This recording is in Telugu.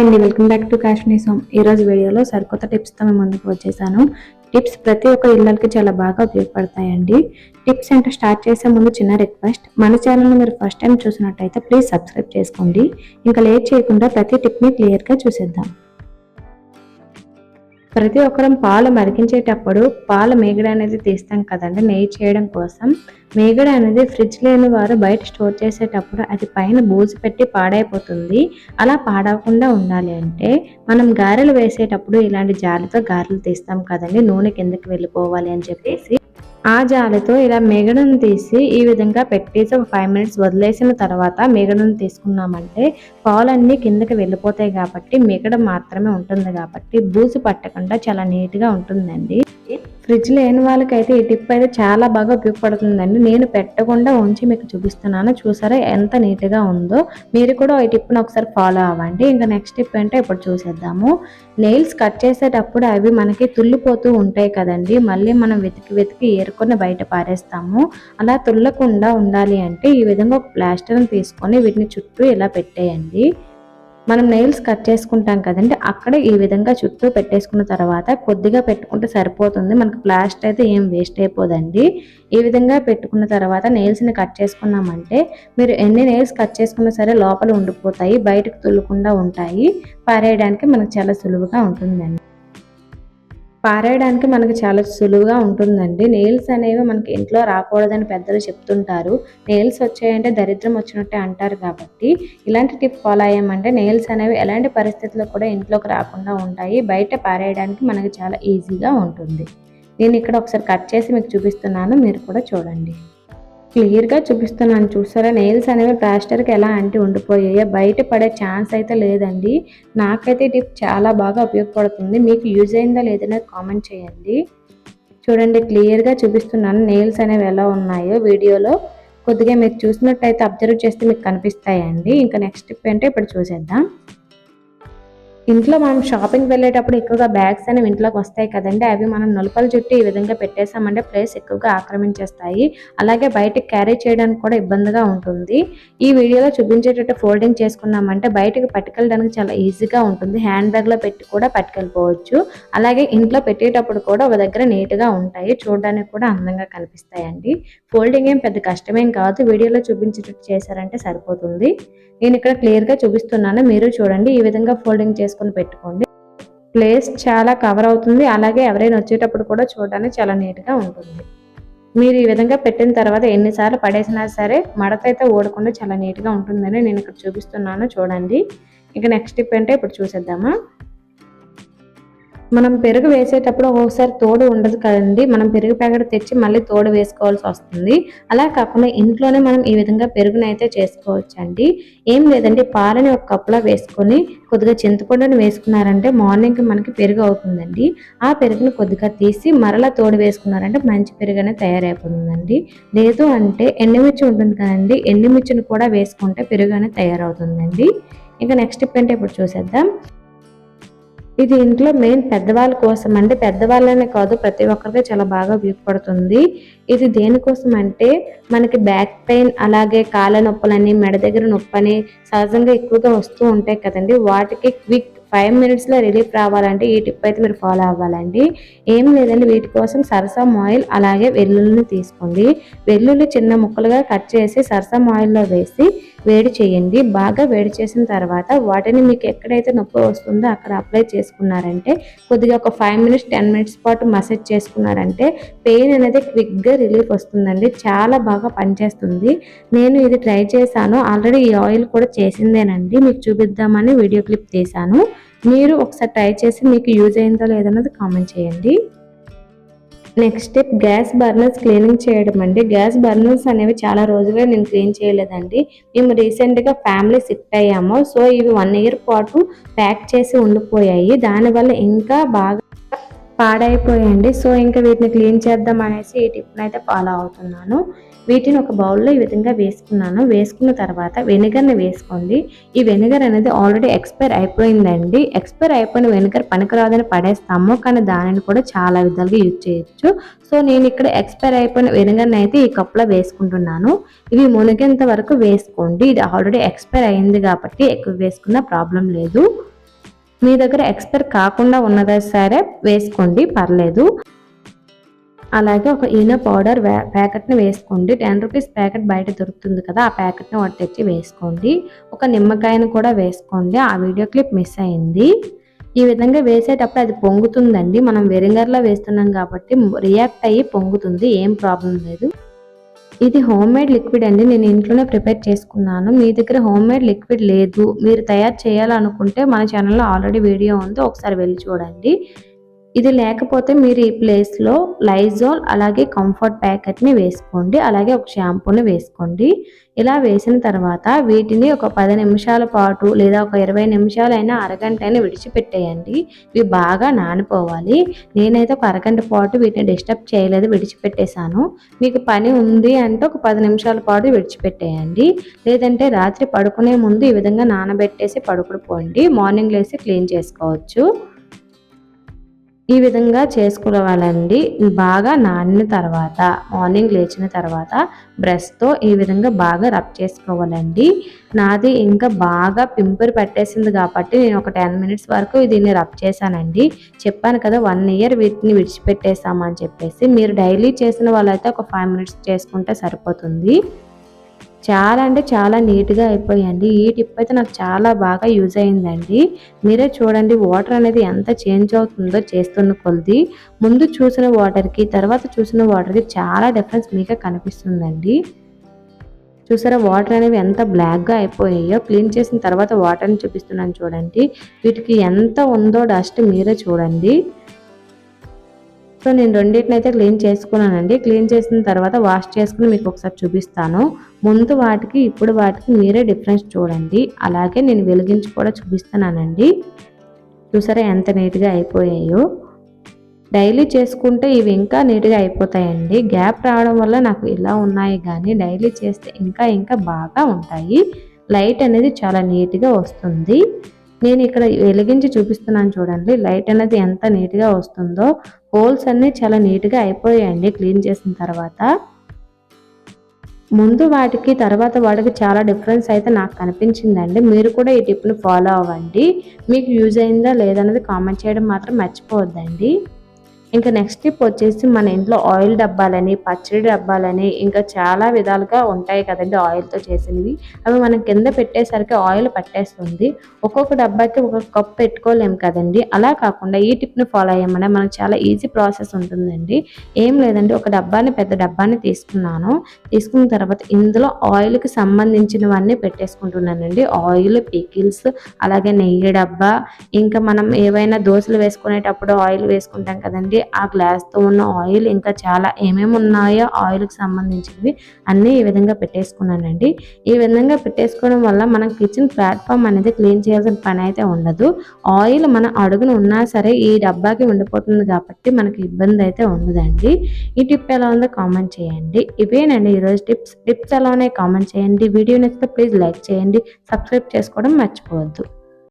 హాయ్ అండి వెల్కమ్ బ్యాక్ టు కాశ్మీర్ సోమ్ ఈరోజు వీడియోలో సరికొత్త టిప్స్తో మేము ముందుకు వచ్చేసాను. టిప్స్ ప్రతి ఒక్క ఇళ్ళకి చాలా బాగా ఉపయోగపడతాయండి. టిప్స్ అంటే స్టార్ట్ చేసే ముందు చిన్న రిక్వెస్ట్ మన ఛానల్ని మీరు ఫస్ట్ టైం చూసినట్టయితే ప్లీజ్ సబ్స్క్రైబ్ చేసుకోండి. ఇంకా లేట్ చేయకుండా ప్రతి టిప్ని క్లియర్గా చూసేద్దాం. ప్రతి ఒక్కరం పాలు మరిగించేటప్పుడు పాల మేగడ అనేది తీస్తాం కదండి నెయ్యి చేయడం కోసం. మేగడ అనేది ఫ్రిడ్జ్ లేని వారు బయట స్టోర్ చేసేటప్పుడు అది పైన బూజు పెట్టి పాడైపోతుంది. అలా పాడవకుండా ఉండాలి అంటే మనం గారెలు వేసేటప్పుడు ఇలాంటి జాలితో గారెలు తీస్తాం కదండి నూనె కిందకి వెళ్ళిపోవాలి అని చెప్పేసి ఆ జాలితో ఇలా మేగడను తీసి ఈ విధంగా పెట్టేసి ఒక ఫైవ్ మినిట్స్ వదిలేసిన తర్వాత మేగడను తీసుకున్నామంటే పాలన్నీ కిందకి వెళ్ళిపోతాయి కాబట్టి మేగడ మాత్రమే ఉంటుంది కాబట్టి బూజు పట్టకుండా చాలా నీట్గా ఉంటుందండి. ఫ్రిడ్జ్ లేని వాళ్ళకైతే ఈ టిప్ అయితే చాలా బాగా ఉపయోగపడుతుందండి. నేను పెట్టకుండా ఉంచి మీకు చూపిస్తున్నాను. చూసారా ఎంత నీట్గా ఉందో. మీరు కూడా ఈ టిప్ను ఒకసారి ఫాలో అవ్వండి. ఇంకా నెక్స్ట్ టిప్ అంటే ఇప్పుడు చూసేద్దాము. నెయిల్స్ కట్ చేసేటప్పుడు అవి మనకి తుల్లిపోతూ ఉంటాయి కదండి. మళ్ళీ మనం వెతికి వెతికి ఏరుకొని బయట పారేస్తాము. అలా తుల్లకుండా ఉండాలి అంటే ఈ విధంగా ఒక ప్లాస్టర్ని తీసుకొని వీటిని చుట్టూ ఇలా పెట్టేయండి. మనం నెయిల్స్ కట్ చేసుకుంటాం కదండి అక్కడ ఈ విధంగా చుట్టూ పెట్టేసుకున్న తర్వాత కొద్దిగా పెట్టుకుంటే సరిపోతుంది. మనకు ప్లాస్టర్ అయితే ఏం వేస్ట్ అయిపోదండి. ఈ విధంగా పెట్టుకున్న తర్వాత నెయిల్స్ని కట్ చేసుకున్నామంటే మీరు ఎన్ని నెయిల్స్ కట్ చేసుకున్నా సరే లోపల ఉండిపోతాయి బయటకు తుల్లకుండా ఉంటాయి. పారేయడానికి మనకు చాలా సులువుగా ఉంటుందండి. పారేయడానికి మనకి చాలా సులువుగా ఉంటుందండి. నెయిల్స్ అనేవి మనకి ఇంట్లో రాకూడదని పెద్దలు చెప్తుంటారు. నెయిల్స్ వచ్చాయంటే దరిద్రం వచ్చినట్టే అంటారు కాబట్టి ఇలాంటి టిప్ ఫాలో అయ్యామంటే నెయిల్స్ అనేవి ఎలాంటి పరిస్థితుల్లో కూడా ఇంట్లోకి రాకుండా ఉంటాయి. బయట పారేయడానికి మనకి చాలా ఈజీగా ఉంటుంది. నేను ఇక్కడ ఒకసారి కట్ చేసి మీకు చూపిస్తున్నాను. మీరు కూడా చూడండి. క్లియర్గా చూపిస్తున్నాను. చూసారా? నెయిల్స్ అనేవి ప్లాస్టర్కి ఎలా అంటే ఉండిపోయాయో. బయట పడే ఛాన్స్ అయితే లేదండి. నాకైతే టిప్ చాలా బాగా ఉపయోగపడుతుంది. మీకు యూజ్ అయిందా లేదనేది కామెంట్ చేయండి. చూడండి క్లియర్గా చూపిస్తున్నాను నెయిల్స్ అనేవి ఎలా ఉన్నాయో వీడియోలో. కొద్దిగా మీరు చూసినట్టయితే అబ్జర్వ్ చేస్తే మీకు కనిపిస్తాయండి. ఇంకా నెక్స్ట్ టిప్ అంటే ఇప్పుడు చూసేద్దాం. ఇంట్లో మనం షాపింగ్ వెళ్ళేటప్పుడు ఎక్కువగా బ్యాగ్స్ అనేవి ఇంట్లోకి వస్తాయి కదండి. అవి మనం నలుపల జుట్టు ఈ విధంగా పెట్టేసామంటే ప్లేస్ ఎక్కువగా ఆక్రమించేస్తాయి. అలాగే బయటకు క్యారీ చేయడానికి కూడా ఇబ్బందిగా ఉంటుంది. ఈ వీడియోలో చూపించేటట్టు ఫోల్డింగ్ చేసుకున్నామంటే బయటకు పట్టుకెళ్ళడానికి చాలా ఈజీగా ఉంటుంది. హ్యాండ్ బ్యాగ్లో పెట్టి కూడా పట్టుకెళ్ళిపోవచ్చు. అలాగే ఇంట్లో పెట్టేటప్పుడు కూడా ఒక దగ్గర నీట్గా ఉంటాయి. చూడడానికి కూడా అందంగా కనిపిస్తాయండి. ఫోల్డింగ్ ఏం పెద్ద కష్టమేం కాదు. వీడియోలో చూపించేటట్టు చేశారంటే సరిపోతుంది. నేను ఇక్కడ క్లియర్గా చూపిస్తున్నాను. మీరు చూడండి ఈ విధంగా ఫోల్డింగ్ చేసుకుని పెట్టుకోండి. ప్లేస్ చాలా కవర్ అవుతుంది. అలాగే ఎవరైనా వచ్చేటప్పుడు కూడా చూడడానికి చాలా నీట్గా ఉంటుంది. మీరు ఈ విధంగా పెట్టిన తర్వాత ఎన్నిసార్లు పడేసినా సరే మడత అయితే ఓడకుండా చాలా నీట్గా ఉంటుందని నేను ఇక్కడ చూపిస్తున్నాను. చూడండి. ఇక నెక్స్ట్ టిప్ అంటే ఇప్పుడు చూసేద్దామా? మనం పెరుగు వేసేటప్పుడు ఒక్కొక్కసారి తోడు ఉండదు కదండి. మనం పెరుగు ప్యాకెట్ తెచ్చి మళ్ళీ తోడు వేసుకోవాల్సి వస్తుంది. అలా కాకుండా ఇంట్లోనే మనం ఈ విధంగా పెరుగునైతే అయితే ఏం లేదండి పాలని ఒక కప్పులో వేసుకొని కొద్దిగా చింతపండుని వేసుకున్నారంటే మార్నింగ్కి మనకి పెరుగు అవుతుందండి. ఆ పెరుగుని కొద్దిగా తీసి మరలా తోడు వేసుకున్నారంటే మంచి పెరుగు అనేది తయారైపోతుందండి. లేదు అంటే ఎండుమిర్చి ఉంటుంది కదండి ఎండుమిర్చిని కూడా వేసుకుంటే పెరుగు అనేది తయారవుతుందండి. ఇంకా నెక్స్ట్ స్టెప్ అంటే ఇప్పుడు చూసేద్దాం. ఇది ఇంట్లో మెయిన్ పెద్దవాళ్ళ కోసం అంటే పెద్దవాళ్ళనే కాదు ప్రతి ఒక్కరికి చాలా బాగా ఉపయోగపడుతుంది. ఇది దేనికోసం అంటే మనకి బ్యాక్ పెయిన్ అలాగే కాళ్ళ నొప్పులని మెడ దగ్గర నొప్పని సహజంగా ఎక్కువగా వస్తూ ఉంటాయి కదండి. వాటికి క్విక్ ఫైవ్ మినిట్స్లో రిలీఫ్ రావాలంటే ఈ టిప్ అయితే మీరు ఫాలో అవ్వాలండి. ఏం లేదండి వీటి కోసం సరసం ఆయిల్ అలాగే వెల్లుల్లిని తీసుకోండి. వెల్లుల్లి చిన్న ముక్కలుగా కట్ చేసి సరసం ఆయిల్లో వేసి వేడి చేయండి. బాగా వేడి చేసిన తర్వాత వాటిని మీకు ఎక్కడైతే నొప్పి వస్తుందో అక్కడ అప్లై చేసుకున్నారంటే కొద్దిగా ఒక ఫైవ్ మినిట్స్ టెన్ మినిట్స్ పాటు మసాజ్ చేసుకున్నారంటే పెయిన్ అనేది క్విక్గా రిలీఫ్ వస్తుందండి. చాలా బాగా పనిచేస్తుంది. నేను ఇది ట్రై చేశాను. ఆల్రెడీ ఈ ఆయిల్ కూడా చేసిందేనండి. మీకు చూపిద్దామని వీడియో క్లిప్ తీశాను. మీరు ఒకసారి ట్రై చేసి మీకు యూజ్ అయిందో లేదన్నది కామెంట్ చేయండి. Next step gas burners cleaning చేయడం అండి. గ్యాస్ బర్నర్స్ అనేవి చాలా రోజులుగా నేను క్లీన్ చేయలేదండి. మేము రీసెంట్గా ఫ్యామిలీ షిఫ్ట్ అయ్యాము. సో ఇవి వన్ ఇయర్ పాటు ప్యాక్ చేసి ఉండిపోయాయి. దానివల్ల ఇంకా బాగా పాడైపోయాయండి సో ఇంకా వీటిని క్లీన్ చేద్దాం అనేసి ఈ టిప్ని అయితే ఫాలో అవుతున్నాను. వీటిని ఒక బౌల్లో ఈ విధంగా వేసుకున్నాను. వేసుకున్న తర్వాత వెనిగర్ని వేసుకోండి. ఈ వెనిగర్ అనేది ఆల్రెడీ ఎక్స్పైర్ అయిపోయిందండి. ఎక్స్పైర్ అయిపోయిన వెనిగర్ పనికిరాదని పడేస్తాము. కానీ దానిని కూడా చాలా విధాలుగా యూజ్ చేయొచ్చు. సో నేను ఇక్కడ ఎక్స్పైర్ అయిపోయిన వెనిగర్ని అయితే ఈ కప్లో వేసుకుంటున్నాను. ఇవి మునిగేంత వరకు వేసుకోండి. ఇది ఆల్రెడీ ఎక్స్పైర్ అయింది కాబట్టి ఎక్కువ వేసుకున్న ప్రాబ్లం లేదు. మీ దగ్గర ఎక్స్పైర్ కాకుండా ఉన్నదే సరే వేసుకోండి పర్లేదు. అలాగే ఒక ఈనో పౌడర్ ప్యాకెట్ని వేసుకోండి. టెన్ రూపీస్ ప్యాకెట్ బయట దొరుకుతుంది కదా ఆ ప్యాకెట్ని ఒకటి తెచ్చి వేసుకోండి. ఒక నిమ్మకాయను కూడా వేసుకోండి. ఆ వీడియో క్లిప్ మిస్ అయింది. ఈ విధంగా వేసేటప్పుడు అది పొంగుతుందండి. మనం వెరింగర్లో వేస్తున్నాం కాబట్టి రియాక్ట్ అయ్యి పొంగుతుంది. ఏం ప్రాబ్లం లేదు. ఇది హోమ్ మేడ్ లిక్విడ్ అండి. నేను ఇంట్లోనే ప్రిపేర్ చేసుకున్నాను. మీ దగ్గర హోమ్ మేడ్ లిక్విడ్ లేదు. మీరు తయారు చేయాలనుకుంటే మన ఛానల్లో ఆల్రెడీ వీడియో ఉంది. ఒకసారి వెళ్ళి చూడండి. ఇది లేకపోతే మీరు ఈ ప్లేస్లో లైజోల్ అలాగే కంఫర్ట్ ప్యాకెట్ని వేసుకోండి. అలాగే ఒక షాంపూని వేసుకోండి. ఇలా వేసిన తర్వాత వీటిని ఒక పది నిమిషాల పాటు లేదా ఒక ఇరవై నిమిషాలైనా అరగంట అయినా విడిచిపెట్టేయండి. ఇవి బాగా నానిపోవాలి. నేనైతే ఒక అరగంట పాటు వీటిని డిస్టర్బ్ చేయలేదు విడిచిపెట్టేశాను. మీకు పని ఉంది అంటే ఒక పది నిమిషాల పాటు విడిచిపెట్టేయండి. లేదంటే రాత్రి పడుకునే ముందు ఈ విధంగా నానబెట్టేసి పడుకుడుపోండి మార్నింగ్ లేసి క్లీన్ చేసుకోవచ్చు. ఈ విధంగా చేసుకోవాలండి బాగా నానిన తర్వాత మార్నింగ్ లేచిన తర్వాత బ్రష్తో ఈ విధంగా బాగా రబ్ చేసుకోవాలండి. నాది ఇంకా బాగా పింపురు పెట్టేసింది కాబట్టి నేను ఒక టెన్ మినిట్స్ వరకు దీన్ని రబ్ చేశానండి. చెప్పాను కదా వన్ ఇయర్ వీటిని విడిచిపెట్టేసామని చెప్పేసి మీరు డైలీ చేసిన వాళ్ళైతే ఒక ఫైవ్ మినిట్స్ చేసుకుంటే సరిపోతుంది. చాలా అంటే చాలా నీట్గా అయిపోయాయండి. ఈ టిప్ అయితే నాకు చాలా బాగా యూజ్ అయిందండి. మీరే చూడండి వాటర్ అనేది ఎంత చేంజ్ అవుతుందో చేస్తున్న కొద్ది ముందు చూసిన వాటర్కి తర్వాత చూసిన వాటర్కి చాలా డిఫరెన్స్ మీకే కనిపిస్తుందండి. చూసారా వాటర్ అనేవి ఎంత బ్లాక్గా అయిపోయాయో. క్లీన్ చేసిన తర్వాత వాటర్ని చూపిస్తున్నాను చూడండి. వీటికి ఎంత ఉందో డస్ట్ మీరే చూడండి. సో నేను రెండింటిని అయితే క్లీన్ చేసుకున్నానండి. క్లీన్ చేసిన తర్వాత వాష్ చేసుకుని మీకు ఒకసారి చూపిస్తాను. ముందు వాటికి ఇప్పుడు వాటికి మీరే డిఫరెన్స్ చూడండి. అలాగే నేను వెలిగించి కూడా చూపిస్తున్నానండి. చూసారా ఎంత నీట్గా అయిపోయాయో. డైలీ చేసుకుంటే ఇవి ఇంకా నీట్గా అయిపోతాయండి. గ్యాప్ రావడం వల్ల నాకు ఇలా ఉన్నాయి కానీ డైలీ చేస్తే ఇంకా ఇంకా బాగా ఉంటాయి. లైట్ అనేది చాలా నీట్గా వస్తుంది. నేను ఇక్కడ వెలిగించి చూపిస్తున్నాను చూడండి. లైట్ అనేది ఎంత నీట్గా వస్తుందో. హోల్స్ అన్నీ చాలా నీట్గా అయిపోయాయండి క్లీన్ చేసిన తర్వాత. ముందు వాటికి తర్వాత వాటికి చాలా డిఫరెన్స్ అయితే నాకు కనిపించిందండి. మీరు కూడా ఈ టిప్ని ఫాలో అవ్వండి. మీకు యూజ్ అయిందా లేదన్నది కామెంట్ చేయడం మాత్రం మర్చిపోవద్దండి. ఇంకా నెక్స్ట్ టిప్ వచ్చేసి మన ఇంట్లో ఆయిల్ డబ్బాలని పచ్చడి డబ్బాలని ఇంకా చాలా విధాలుగా ఉంటాయి కదండి ఆయిల్తో చేసినవి. అవి మనం కింద పెట్టేసరికి ఆయిల్ పట్టేస్తుంది. ఒక్కొక్క డబ్బాకి ఒక కప్ పెట్టుకోలేము కదండి. అలా కాకుండా ఈ టిప్ని ఫాలో అయ్యమనే మనకు చాలా ఈజీ ప్రాసెస్ ఉంటుందండి. ఏం లేదండి ఒక డబ్బాని పెద్ద డబ్బాని తీసుకున్నాను. తీసుకున్న తర్వాత ఇందులో ఆయిల్కి సంబంధించినవన్నీ పెట్టేసుకుంటున్నానండి. ఆయిల్ పికిల్స్ అలాగే నెయ్యి డబ్బా ఇంకా మనం ఏవైనా దోశలు వేసుకునేటప్పుడు ఆయిల్ వేసుకుంటాం కదండి. ఆ గ్లాస్తో ఉన్న ఆయిల్ ఇంకా చాలా ఏమేమి ఉన్నాయో ఆయిల్కి సంబంధించినవి అన్నీ ఈ విధంగా పెట్టేసుకున్నానండి. ఈ విధంగా పెట్టేసుకోవడం వల్ల మనం కిచెన్ ప్లాట్ఫామ్ అనేది క్లీన్ చేయాల్సిన పని అయితే ఉండదు. ఆయిల్ మన అడుగున ఉన్నా సరే ఈ డబ్బాకి ఉండిపోతుంది కాబట్టి మనకి ఇబ్బంది అయితే ఉండదండి. ఈ టిప్ ఎలా ఉందో కామెంట్ చేయండి. ఇవేనండి ఈరోజు టిప్స్. టిప్స్ ఎలా ఉన్నాయి కామెంట్ చేయండి. వీడియో నచ్చితే ప్లీజ్ లైక్ చేయండి. సబ్స్క్రైబ్ చేసుకోవడం మర్చిపోవద్దు.